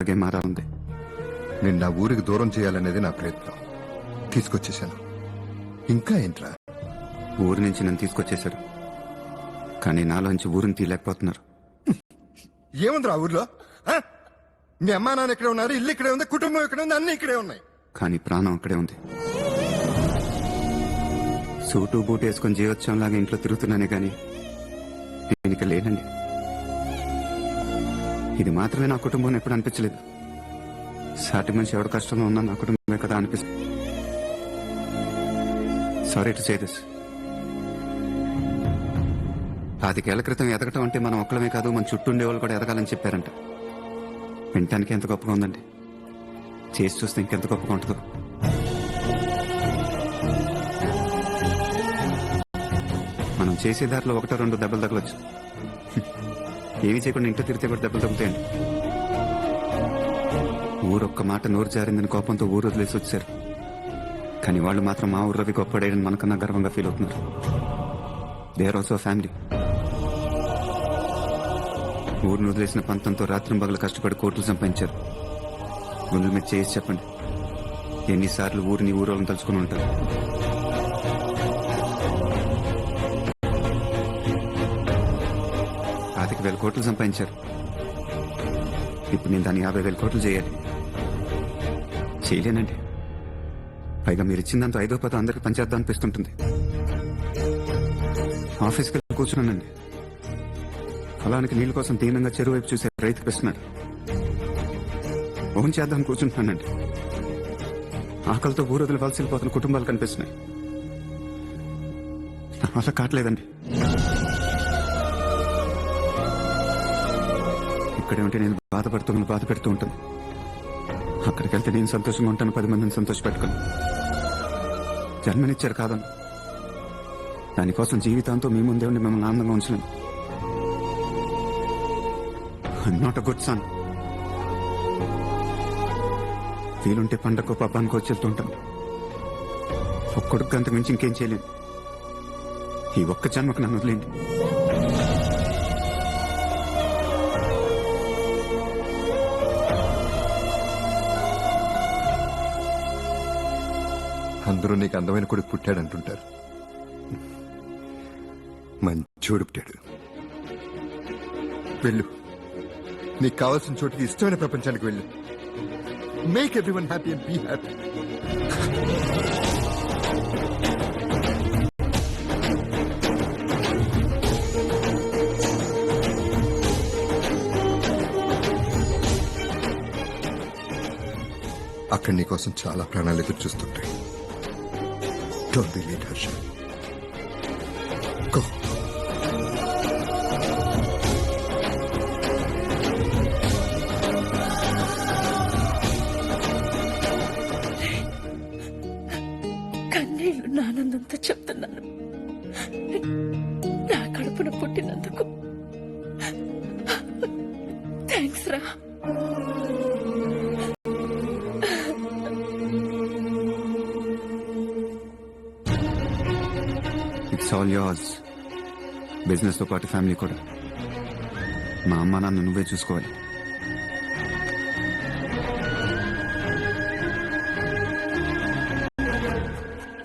అలాగే మారాలంది. నేను నా ఊరికి దూరం చేయాలనేది నా ప్రయత్నం. తీసుకొచ్చేసాను ఇంకా ఏంట్రా? ఊరి నుంచి నన్ను తీసుకొచ్చేశారు. కానీ నాలోంచి ఊరిని తీయలేకపోతున్నారు. ఏముందిరా ఆ ఊర్లో? ఆ? మీ అమ్మా నాన్న ఇక్కడే ఉన్నారు ఇల్లు ఇక్కడే ఉంది కుటుంబం ఇక్కడే ఉంది అన్ని ఇక్కడే ఉన్నాయి. కానీ ప్రాణం అక్కడే ఉంది. సూటు బూటు వేసుకొని జీవోత్సవంలాగా ఇంట్లో తిరుగుతున్నానే కానీ నేను ఇక లేనండి. ఇది మాత్రమే నా కుటుంబం ఎప్పుడు అనిపించలేదు. సాటి మనిషి ఎవరు కష్టంలో ఉన్నా నా కుటుంబమే కదా అనిపిస్తుంది. సారీ టు సే దిస్ పాతికేళ్ళ క్రితం ఎదగటం అంటే మనం ఒక్కడమే కాదు మన చుట్టూ ఉండేవాళ్ళు కూడా ఎదగాలని చెప్పారంట. వినటానికి ఎంత గొప్పగా ఉందండి. చేసి చూస్తే ఇంకెంత గొప్పగా ఉంటుందో. మనం చేసే దారిలో ఒకటో రెండు దెబ్బలు తగలొచ్చు. ఏమీ చేయకుండా ఇంట్లో తిరిగితే కూడా దెబ్బలు తగ్గుతాయండి. ఊరొక్క మాట నోరు జారిందని కోపంతో ఊరు వదిలేసి వచ్చారు. కానీ వాళ్ళు మాత్రం మా ఊర్లోవి గొప్పడేయని మనకన్నా గర్వంగా ఫీల్ అవుతున్నారు. దే ఆర్ ఆల్సో ఫ్యామిలీ ఊరిని వదిలేసిన పంతంతో రాత్రి పగలు కష్టపడి కోట్లు సంపాదించారు. గుండెల మీద చేసి చెప్పండి. ఎన్నిసార్లు ఊరిని ఊరోళ్ళని తలుచుకుని ఉంటారు. పాతిక వేల కోట్లు సంపాదించారు. ఇప్పుడు నేను దాన్ని యాభై వేల కోట్లు చేయాలి. చేయలేనండి. పైగా మీరు ఇచ్చిందంత ఐదో పదో అందరికి పనిచేద్దాం అనిపిస్తుంటుంది. ఆఫీస్కి వెళ్ళి కూర్చున్నానండి. పొలానికి నీళ్ళ కోసం దీనంగా చెరువు వైపు చూసే రైతు కృష్ణాడు. ఓన్ చేద్దాం కూర్చుంటున్నానండి. ఆకలితో ఊరొదిలి వలస వెళ్ళిపోతున్న కుటుంబాలు కనిపిస్తున్నాయి. నా వల్ల కావట్లేదండి. ఇక్కడే ఉంటే నేను బాధపడుతూ నేను బాధ పెడుతూ ఉంటాను. అక్కడికి వెళ్తే నేను సంతోషంగా ఉంటాను పది మందిని సంతోషపెట్టుకుని. జన్మనిచ్చారు కాదను. దానికోసం జీవితాంతో మీ ముందే ఉండి మిమ్మల్ని ఆనందంగా ఉంచలేను. I'm not a good son వీలుంటే పండగకో పబ్బానికి వచ్చి వెళ్తుంటాను ఒక్కడికి అంత మించి ఇంకేం చేయలేను. ఈ ఒక్క జన్మకు నన్ను వదిలేండి అందరూ నీకు అందమైన కొడుకు పుట్టాడంటుంటారు. మంచోడు పుట్టాడు. వెళ్ళు. నీకు కావాల్సిన చోటుకి ఇష్టమైన ప్రపంచానికి వెళ్ళు. Make everyone happy and be happy అక్కడ నీకోసం చాలా ప్రాణాలు ఎదురు చూస్తుంటాయి. డోంట్ బి లేట్ కన్నీళ్ళు ఆనందంతో చెప్తున్నాను. నా కడుపున పుట్టినందుకు. థ్యాంక్స్ రా. ఇట్స్ ఆల్ యోర్స్ బిజినెస్తో పాటు ఫ్యామిలీ కూడా. మా అమ్మ నాన్న నువ్వే చూసుకోవాలి.